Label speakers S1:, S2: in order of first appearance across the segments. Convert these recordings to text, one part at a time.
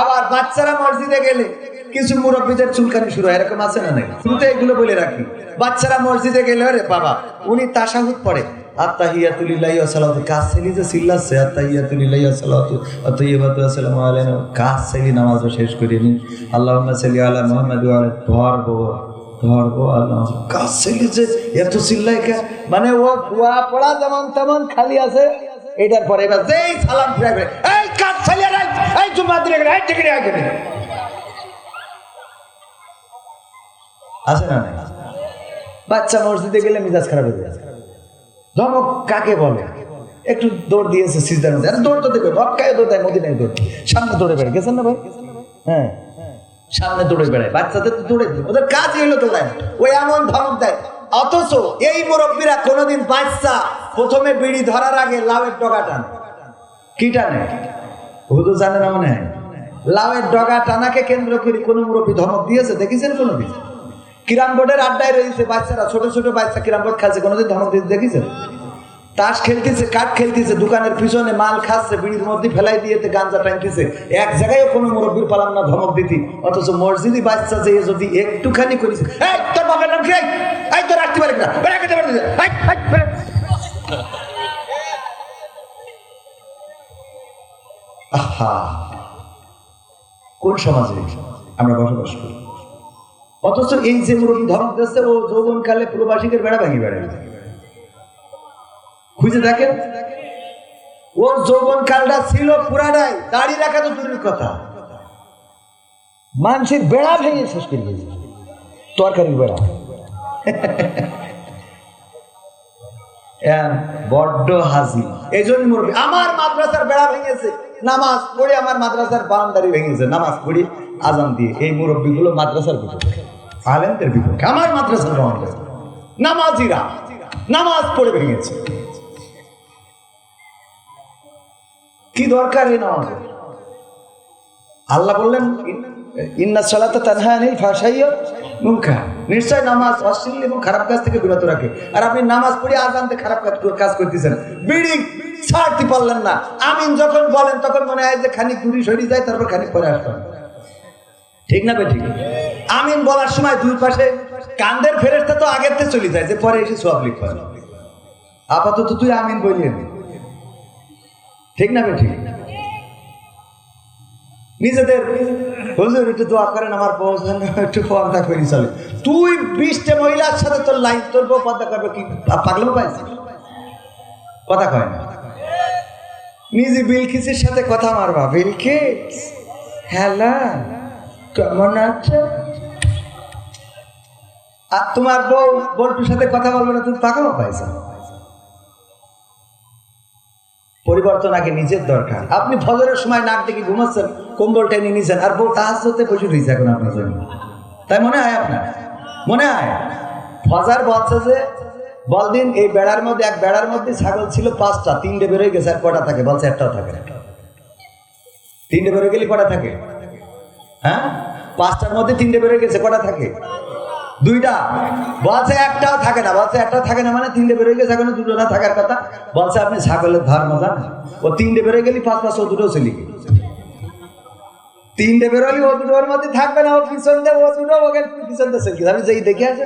S1: আবার বাচ্চারা মসজিদে গেলে কিছু মুরব্বীদের চুলকানি শুরু হয়, এরকম আছে না নাই? শুরুতে এগুলো বলে রাখি। বাচ্চারা মসজিদে গেলে রে বাবা, উনি তাসাহুদ পড়ে। মানে ও পড়া যেমন তেমন খালি আছে, এটার পরে এবার যেই সালাম ফিরাবে এই দিলে এই টিকিট আগে আছে না বাচ্চা মসজিদে গেলে মিজাজ খারাপ হয়ে যায়। ধমক কাকে বলে? একটু দৌড় দিয়েছে সিজদার মধ্যে। দৌড় তো দেখবে মক্কায় দৌড় দেয়, মদিনায় দৌড় সামনে দৌড়ে বেড়ে গেছেন না ভাই? হ্যাঁ। সামনে দৌড়ে বেড়ায়, বাচ্চাদের তো দৌড়ে দেয়। ওদের কাজ হলো দৌড়ায় ওই এমন ধমক দেয়। অথচ এই মুরব্বীরা কোনোদিন বাচ্চা প্রথমে বিড়ি ধরার আগে লাউয়ের ডগা টানে কি টানে হুদু জানে না মনে? হয় লাউয়ের ডগা টানাকে কেন্দ্র করে কোনো মুরব্বী ধমক দিয়েছে? দেখেছেন কোনোদিন কিরাম বোর্ডের আড্ডায় রয়েছে বাচ্চারা, ছোট ছোট বাচ্চা কিরাম বোর্ড খাচ্ছে কোনোদিন ধমক দিতে দেখেছেন? তাস খেলতেছে, কাঠ খেলতেছে, দোকানের পিছনে মাল খাচ্ছে, বিড়ির মধ্যে ফেলাই দিয়েতে গাঞ্জা টানতেছে। এক জায়গায় কোনো মুরব্বীর পালাম না ধমক দিতি। অথচ মসজিদি বাচ্চা যে যদি একটুখানি করেছে, এই তোর বাবার নাম কি? এই? রাখতে পারে না। আহা। কোন সমাজে আমরা বসবাস করি? অথচ এই যে মুরব্বী ধমক দিচ্ছে ও যৌবনকালে প্রবাসীদের বেড়া ভাঙি বেড়ায়। খুঁজে দেখেন? ওর যৌবন কালটা ছিল পুরাটাই, দাড়ি রাখা তো দূরের কথা। মানুষের বেড়া ভেঙে শেষ করে দিয়েছে। তরকারির বেড়া। বড্ড হাজি। এই জন্য আমার মাদ্রাসার বেড়া ভেঙেছে। নামাজ পড়ে আমার মাদ্রাসার বারান্দারি ভেঙেছে, নামাজ পড়ি আজান দিয়ে। এই মুরব্বী গুলো মাদ্রাসার বিপক্ষে বিপক্ষে আমার মাদ্রাসার নামাজিরা নামাজ পড়ে ভেঙেছে। কি দরকার এই আল্লাহ বললেন ইন্না ফাহশাইয়া মুনকার। নিশ্চয় নামাজ অশ্লীল এবং খারাপ কাজ থেকে বিরত রাখে। আর আপনি নামাজ পড়ে আজানতে খারাপ কাজ করতেছেন। বিড়ি ছাড়তে পারলেন না। আমিন যখন বলেন, তখন মনে হয় যে খানিক দূরে সরে যায়, তারপর খানিক পরে আসবেন ঠিক না বেঠিক? আমিন বলার সময় দুই পাশে কান্দের ফেরেস্তা তো আগের থেকে চলে যায়, যে পরে এসে সব লিখবে আপাতত তুই আমিন বলিয়ে ঠিক না বেঠিক? নিজেদের হুজুর একটু দোয়া করেন, আমার বউ একটু পর্দা করি, চলে। তুই বিশটা মহিলার সাথে তোর লাইন তোর বউ পর্দা করবে কি? পাগলো পাইছিস? কথা কয় না। নিজে বিলকিসের সাথে কথা মারবা। বিলকিস হ্যালো কেমন আছো? আর তোমার বউ বল্টুর সাথে কথা বলবে না, তুমি পাগলো পাইছো পরিবর্তন আগে নিজের দরকার। আপনি ফজরের সময় নাক দেখে ঘুমাচ্ছেন, কম্বল টেনে নিয়েছেন আর বউ তাহাজতে বসে রয়েছে এখন আপনার জন্য। তাই মনে হয় আপনার? মনে হয়? ফজার বলছে যে বলদিন এই বেড়ার মধ্যে, এক বেড়ার মধ্যে ছাগল ছিল পাঁচটা, তিনটে বেরোয় গেছে আর কটা থাকে? বলছে একটাও থাকে না। তিনটে বেরোয় গেলে কটা থাকে? হ্যাঁ? পাঁচটার মধ্যে তিনটে বেরোয় গেছে, কটা থাকে? দুইটা। বলছে একটাও থাকে না, বলছে একটাও থাকে না মানে তিনটে বেরোয় গেছে, এখন দুটো না থাকার কথা। বলছে আপনি ছাগলের ধর্ম জানেন ও তিনটে বেরোয় গেলি পাঁচ পাঁচ, ও দুটো চলি তিনটে বেরোলি ও দুটোর মধ্যে থাকবে না, ও পিছন দিয়ে, ও দুটো ওকে পিছন দিয়ে আমি যেই দেখে আছে।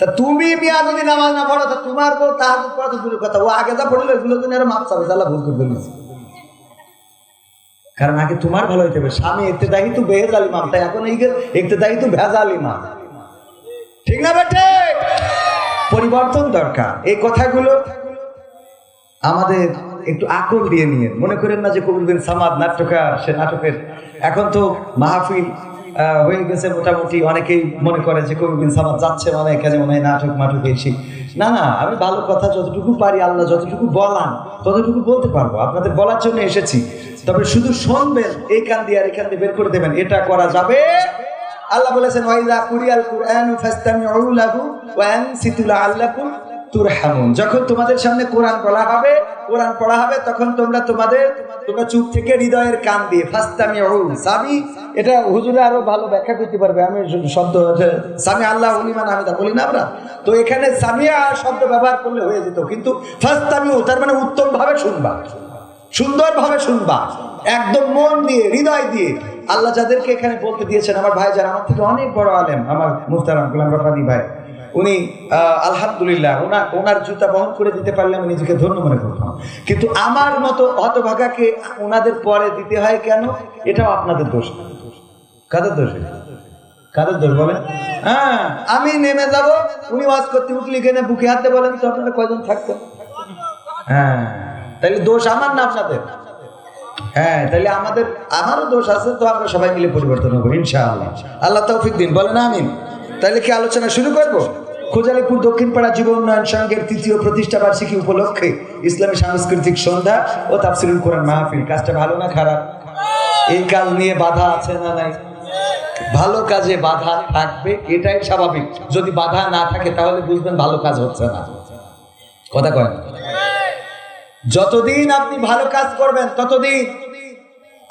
S1: তা তুমি মিয়া যদি নামাজ না পড়ো, তা তোমার বউ তাহার পড়া তো দূরের কথা। ও আগে যা পড়ল এগুলো তুমি আরও মাপ চাবে জ্বালা ভুল করে ফেলেছি কারণ আগে তোমার ভালো হইতে হবে। স্বামী একতে দায়ী তো বেহেজ ইমাম, তাই এখন এই একতে দায়ী তো ভেজাল ইমাম। ঠিক না বেটে? পরিবর্তন দরকার। এই কথাগুলো আমাদের একটু আকল দিয়ে নিয়ে মনে করেন না যে কবির বিন সামাদ নাট্যকার, সে নাটকের এখন তো মাহফিল হয়ে গেছে মোটামুটি। অনেকেই মনে করে যে কবি বিন সামাদ যাচ্ছে মানে এখানে মনে হয় নাটক মাটক এসি না না, আমি ভালো কথা যতটুকু পারি আল্লাহ যতটুকু বলান, ততটুকু বলতে পারব। আপনাদের বলার জন্য এসেছি। তবে শুধু শুনবেন, এই কান দিয়ে আর এখান দিয়ে বের করে দেবেন। এটা করা যাবে। আল্লাহ বলেছেন, ওয়াইদা কুরিয়াল কুরআন ফাস্তামিউ লাহু ওয়া আনসিতু লাআল্লাকুম তুরহামুন। যখন তোমাদের সামনে কোরআন বলা হবে, কোরআন পড়া হবে, তখন তোমরা তোমাদের, তোমরা চুপ থেকে হৃদয়ের কান দিয়ে ফাস্তামিউ সামি, এটা হুজুরে আরও ভালো ব্যাখ্যা করতে পারবে। আমি শব্দ সামি আল্লাহ লিমান হামিদা বলি না আমরা। তো এখানে সামিয়া শব্দ ব্যবহার করলে হয়ে যেত, কিন্তু ফাস্তামিউ, তার মানে উত্তম ভাবে শুনবা। সুন্দরভাবে শুনবা। একদম মন দিয়ে, হৃদয় দিয়ে। আল্লাহ যাদেরকে এখানে বলতে দিয়েছেন, আমার ভাই যারা আমার থেকে অনেক বড় আলেম, আমার মুহতারাম গোলাম রব্বানি ভাই। উনি আলহামদুলিল্লাহ ওনার ওনার জুতা বহন করে দিতে পারলে আমি নিজেকে ধন্য মনে করতাম। কিন্তু আমার মতো হতভাগাকে ওনাদের পরে দিতে হয় কেন? এটাও আপনাদের দোষ কাদের দোষ কাদের দোষ বলেন? হ্যাঁ আমি নেমে যাব, উনি ওয়াজ করতে উঠলি কেনে বুকে হাতে বলেন, তো আপনারা কয়জন থাকতেন? হ্যাঁ তাহলে দোষ আমার না আপনাদের? হ্যাঁ তাহলে আমাদের, আমারও দোষ আছে, তো আমরা সবাই মিলে পরিবর্তন হব, ইনশাআল্লাহ। আল্লাহ তৌফিক দিন, বলেন আমিন। তাহলে কি আলোচনা শুরু করব? খোজালিপুর দক্ষিণপাড়া যুব উন্নয়ন সংঘের তৃতীয় প্রতিষ্ঠা বার্ষিকী উপলক্ষে ইসলামী সাংস্কৃতিক সন্ধ্যা ও তাফসিরুল কোরআন মাহফিল। কাজটা ভালো না খারাপ? এই কাজ নিয়ে বাধা আছে না নাই? ভালো কাজে বাধা থাকবে, এটাই স্বাভাবিক। যদি বাধা না থাকে, তাহলে বুঝবেন ভালো কাজ হচ্ছে না। কথা কয় যতদিন আপনি ভালো কাজ করবেন, ততদিন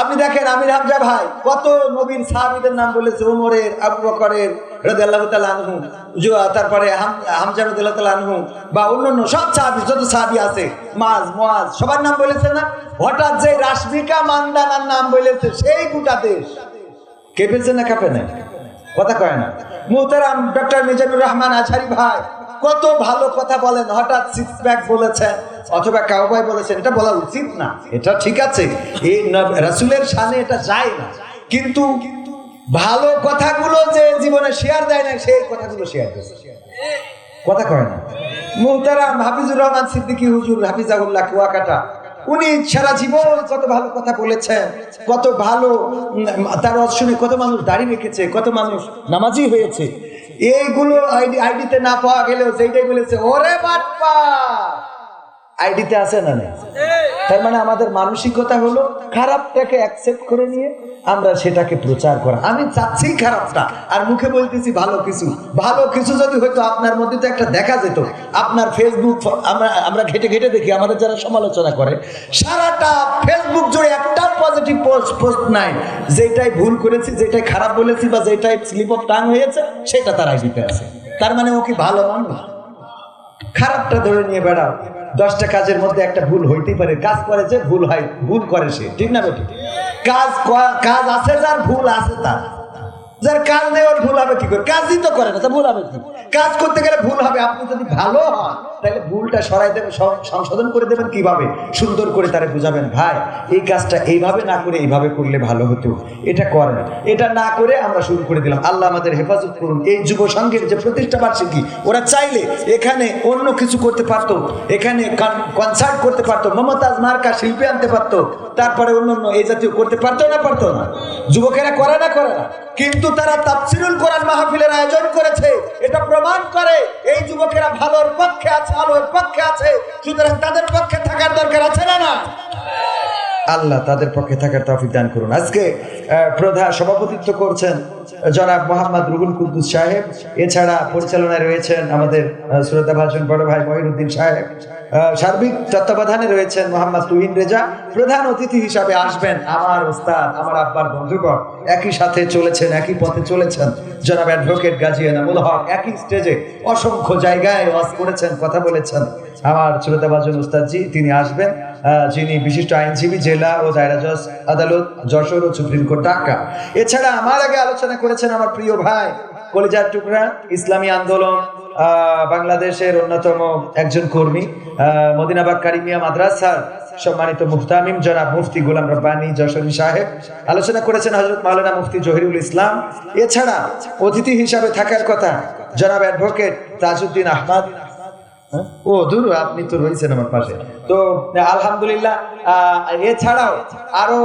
S1: আপনি দেখেন আমির হামজা ভাই, কত নবীন সাহাবীদের নাম বলেছে ওমরের আবু বকরের আনহু জুয়া তারপরে হাম- হামজা রাদিয়াল্লাহু তাআলা আনহু বা অন্যান্য সব সাহাবী, যত সাহাবী আছে, মাজ, মুয়াজ, সবার নাম বলেছে না? হঠাৎ যে রাশমিকা মান্দানার নাম বলেছে, সেই গোটা দেশ। কেঁপেছে না কাঁপে নাই? কথা কয় না। মুহতারাম ডক্টর মিজানুর রহমান আছারি ভাই কত ভালো কথা বলেন, হঠাৎ সিক্স প্যাক বলেছেন, অথবা কাউবাই বলেছেন, এটা বলা উচিত না, এটা ঠিক আছে। এই রাসূলের সামনে এটা যায় না। কিন্তু ভালো কথাগুলো যে জীবনে শেয়ার দেয় না, সেই কথাগুলো শেয়ার করে। কথা কয় না। মুহতারাম হাফিজুর রহমান সিদ্দিকী হুজুর, হাফিজাহুল্লাহ কুয়াকাটা, উনি সারা জীবন কত ভালো কথা বলেছেন, কত ভালো তার শুনে কত মানুষ দাঁড়িয়ে রেখেছে কত মানুষ নামাজি হয়েছে। এইগুলো আইডি আইডিতে না পাওয়া গেলেও সেইটাই বলেছে ওরে বাটপা আইডিতে আছে না নেই? তার মানে আমাদের মানসিকতা হলো খারাপটাকে অ্যাকসেপ্ট করে নিয়ে আমরা সেটাকে প্রচার করা। আমি চাচ্ছি খারাপটা, আর মুখে বলতেছি ভালো কিছু। ভালো কিছু যদি হয়তো আপনার মধ্যে তো একটা দেখা যেত। আপনার ফেসবুক আমরা আমরা ঘেটে ঘেটে দেখি, আমাদের যারা সমালোচনা করে, সারাটা ফেসবুক জুড়ে একটা পজিটিভ পোস্ট পোস্ট নাই। যেটাই ভুল করেছি, যেটাই খারাপ বলেছি বা যেটাই স্লিপ অফ টাং হয়েছে, সেটা তার আইডিতে আছে। তার মানে ও কি ভালো মানুষ খারাপটা ধরে নিয়ে বেড়াও। দশটা কাজের মধ্যে একটা ভুল হইতেই পারে। কাজ করে যে ভুল হয়, ভুল করে সে। ঠিক না বেটি? কাজ কাজ আছে যার, ভুল আছে তার। যার কাজ নেই ওর ভুল হবে কি করে? কাজই তো করে না, তা ভুল হবে কাজ করতে গেলে ভুল হবে, আপনি যদি ভালো হন, তাহলে ভুলটা সরাই দেবেন সংশোধন করে দেবেন কীভাবে? সুন্দর করে তারে বুঝাবেন, ভাই, এই কাজটা এইভাবে না করে এইভাবে করলে ভালো হতো। এটা করেন। এটা না করে আমরা শুরু করে দিলাম। আল্লাহ আমাদের হেফাজত করুন। এই যুব সংঘের যে প্রতিষ্ঠা বার্ষিকী, ওরা চাইলে এখানে অন্য কিছু করতে পারতো। এখানে কনসার্ট করতে পারতো, মমতাজ মার্কা শিল্পী আনতে পারতো। তারপরে অন্য অন্য এই জাতীয় করতে পারতো না পারতো না। যুবকেরা করে না করে না। কিন্তু তারা তাফসিরুল কোরআন মাহফিলের আয়োজন করেছে। এটা প্রমাণ করে এই যুবকেরা ভালোর পক্ষে আছে আলোর পক্ষে আছে। সুতরাং তাদের পক্ষে থাকার দরকার আছে না না আল্লাহ তাদের পক্ষে থাকার তৌফিক দান করুন। আজকে প্রধান সভাপতিত্ব করছেন জনাব মোহাম্মদ রুহুল কুদ্দুস সাহেব। এছাড়া পরিচালনায় রয়েছেন আমাদের শ্রদ্ধা ভাজন বড় ভাই মহিরুদ্দিন সাহেব। সার্বিক তত্ত্বাবধানে রয়েছেন মোহাম্মদ তুহিন রেজা। প্রধান অতিথি হিসাবে আসবেন আমার ওস্তাদ আমার আব্বার বন্ধুগণ। একই সাথে চলেছেন, একই পথে চলেছেন জনাব অ্যাডভোকেট গাজী এনামুল হক। একই স্টেজে অসংখ্য জায়গায় ওয়াজ করেছেন, কথা বলেছেন। আমার শ্রোতাভাজন উস্তাদজি, তিনি আসবেন। যিনি বিশিষ্ট আইনজীবী জেলা ও দায়রা জজ আদালত, যশোর ও সুপ্রিম কোর্ট ঢাকা এছাড়া আমার আগে আলোচনা করেছেন আমার প্রিয় ভাই, কলিজার টুকরা, ইসলামী আন্দোলন বাংলাদেশের অন্যতম একজন কর্মী মদিনাবাগ কারিমিয়া মাদ্রাসার সম্মানিত মুফতামিম জনাব মুফতি গোলাম রব্বানি যশোরী সাহেব আলোচনা করেছেন হজরত মাওলানা মুফতি জহিরুল ইসলাম এছাড়া অতিথি হিসাবে থাকার কথা জনাব অ্যাডভোকেট তাজউদ্দিন আহমদ হ্যাঁ? ও দূর আপনি তো রয়েছেন আমার পাশে। তো, আলহামদুলিল্লাহ এছাড়াও আরও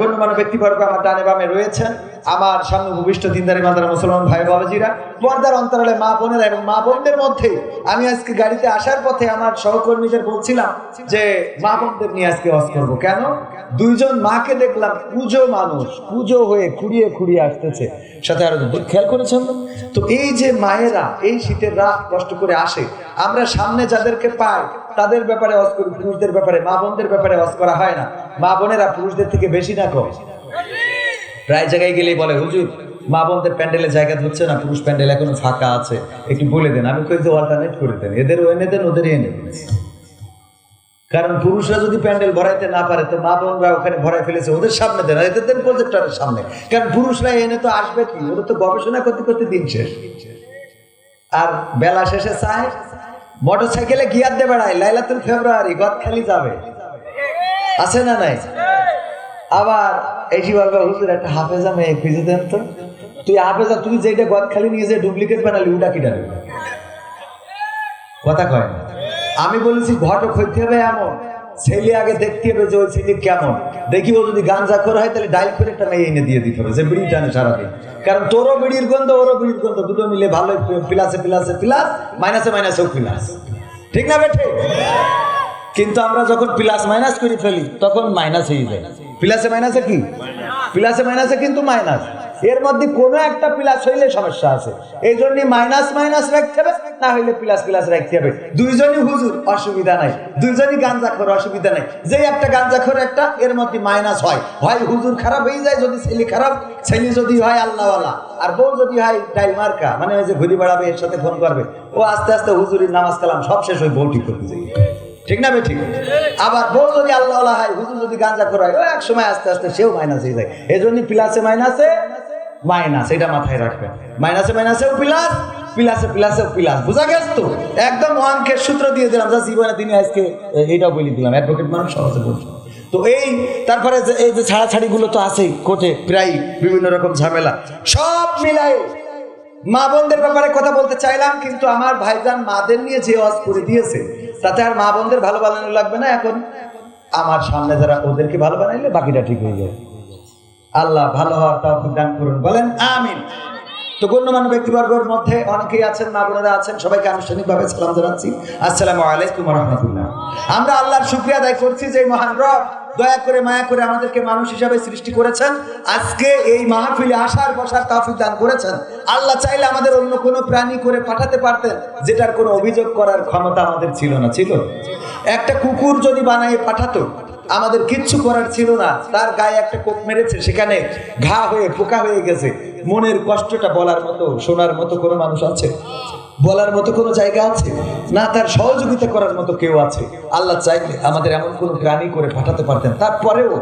S1: গণ্যমান্য ব্যক্তিবর্গ আমার ডানে বামে রয়েছেন। আমার সামনে ভূমিষ্ঠ দিনদারি মাদারা মুসলমান ভাই বাবাজিরা। পর্দার অন্তরালে মা বোনেরা এবং মা বোনদের মধ্যে আমি আজকে গাড়িতে আসার পথে আমার সহকর্মীদের বলছিলাম যে, মা বোনদের নিয়ে আজকে অস করব। কেন? দুইজন মাকে দেখলাম পুজো মানুষ, পুজো হয়ে খুঁড়িয়ে খুঁড়িয়ে আসতেছে। সাথে আরও খেয়াল করেছেন? তো এই যে মায়েরা এই শীতের রাত কষ্ট করে আসে, আমরা সামনে যাদেরকে পাই তাদের ব্যাপারে অস করি, পুরুষদের ব্যাপারে, মা বোনদের ব্যাপারে অস করা হয় না। মা বোনেরা পুরুষদের থেকে বেশি না কম। প্রায় জায়গায় গেলেই বলে, হুজুর, মা বোনদের প্যান্ডেলে জায়গা ধরছে না, পুরুষ প্যান্ডেল এখনও ফাঁকা আছে। একটু বলে দেন, আমি কই যে অল্টারনেট করে দেন এদের এনে দেন ওদের এনে দেন। কারণ পুরুষরা যদি প্যান্ডেল ভরাইতে না পারে, তো মা বোনরা ওখানে ভরাই ফেলেছে, ওদের সামনে দেন এদের দেন প্রজেক্টরের সামনে। কারণ পুরুষরা এনে তো আসবে কি? ওদের তো গবেষণা করতে করতে দিন শেষ। আর বেলা শেষে চায় মোটর সাইকেলে গিয়ার দিয়ে বেড়ায়, লাইলাতুল ফেব্রুয়ারি, গদ খালি যাবে। আছে না নাই? আবার এই যে হুজুর, একটা হাফেজা মেয়ে খুঁজে দেন তো। তুই হাফেজা তুই যেটা গদ খালি নিয়ে যে ডুপ্লিকেট বানালি ওটা কি ডালি কথা কয় আমি বলেছি, ঘটক হইতে হবে এমন। ছেলে আগে দেখতে হবে যে ওই ছেলে কেমন। দেখি ও যদি গাঞ্জা করে হয়, তাহলে ডাইল করে একটা মেয়ে এনে দিয়ে দিতে হবে, যে বিড়ি টানে সারাদিন। কারণ তোরও বিড়ির গন্ধ, ওরও বিড়ির গন্ধ, দুটো মিলে ভালো প্লাসে প্লাসে, প্লাস, মাইনাসে মাইনাসেও প্লাস। ঠিক না বেঠে? কিন্তু আমরা যখন প্লাস, মাইনাস করে ফেলি, তখন মাইনাস হয়ে যায়। প্লাসে, মাইনাসে কি? প্লাসে, মাইনাসে কিন্তু মাইনাস। এর মধ্যে কোনো একটা প্লাস হইলে সমস্যা আছে। এই জন্য মাইনাস মাইনাস রাখতে হবে, না হইলে প্লাস প্লাস রাখতে হবে। দুইজনই হুজুর, অসুবিধা নাই। দুইজনই গাঞ্জা খোর অসুবিধা নাই। যেই একটা গাঞ্জা খোর একটা, এর মধ্যে মাইনাস হয়। হয় হুজুর খারাপ হয়ে যায়, যদি ছেলে খারাপ, ছেলে যদি হয় আল্লাহওয়ালা। আর বউ যদি হয় ডাইল মার্কা মানে ওই যে ঘুরি বেড়াবে, এর সাথে ফোন করবে। ও আস্তে আস্তে হুজুরির নামাজ কালাম সব শেষ হয়ে বউ ঠিক করতে যাই ঠিক না ঠিক আবার বউ যদি আল্লাহ হয়, হুজুর যদি গাঞ্জা করে ও এক সময় আস্তে আস্তে সেও মাইনাস হয়ে যায়। এই জন্য প্লাসে মাইনাসে মাইনাস, এটা মাথায় রাখবেন। মাইনাসে মাইনাসেও প্লাস, প্লাসে প্লাসেও প্লাস। বুঝা গেছে তো? একদম অঙ্কের সূত্র দিয়ে দিলাম, যা জীবনে তিনি আজকে এইটাও বলে দিলাম। অ্যাডভোকেট মানুষ সহজে বলছে তো এই, তারপরে যে, এই যে ছাড়াছাড়িগুলো তো আছেই, কোর্টে প্রায় বিভিন্ন রকম ঝামেলা। সব মিলাই মা বোনদের ব্যাপারে কথা বলতে চাইলাম, কিন্তু আমার ভাইজান মাদের নিয়ে যে ওয়াজ করে দিয়েছে, তাতে আর মা বোনদের ভালো বানানো লাগবে না এখন। আমার সামনে যারা ওদেরকে ভালো বানাইলে বাকিটা ঠিক হয়ে যাবে আল্লাহ ভালো হওয়ার তৌফিক দান করুন। বলেন, আমিন। তো গণ্যমান্য ব্যক্তিবর্গের মধ্যে অনেকেই আছেন, মা বোনেরা আছেন, সবাইকে আনুষ্ঠানিকভাবে সালাম জানাচ্ছি। আসসালামু আলাইকুম রহমতুল্লাহ। আমরা আল্লাহর শুক্রিয়া আদায় করছি যে মহান রব দয়া করে, মায়া করে আমাদেরকে মানুষ হিসাবে সৃষ্টি করেছেন। আজকে এই মাহফিলে আসার, বসার তৌফিক দান করেছেন। আল্লাহ চাইলে আমাদের অন্য কোনো প্রাণী করে পাঠাতে পারতেন, যেটার কোনো অভিযোগ করার ক্ষমতা আমাদের ছিল না, ছিল। একটা কুকুর যদি বানিয়ে, পাঠাতো আমাদের কিচ্ছু করার ছিল না। তার গায়ে একটা কোপ মেরেছে, সেখানে ঘা হয়ে পোকা হয়ে গেছে। মনের কষ্টটা বলার মতো, শোনার মতো কোনো মানুষ আছে? বলার মতো কোনো জায়গা আছে? না, তার সহযোগিতা করার মতো কেউ আছে? আল্লাহ চাইলে আমাদের এমন কোনো প্রাণী করে পাঠাতে পারতেন। তারপরেও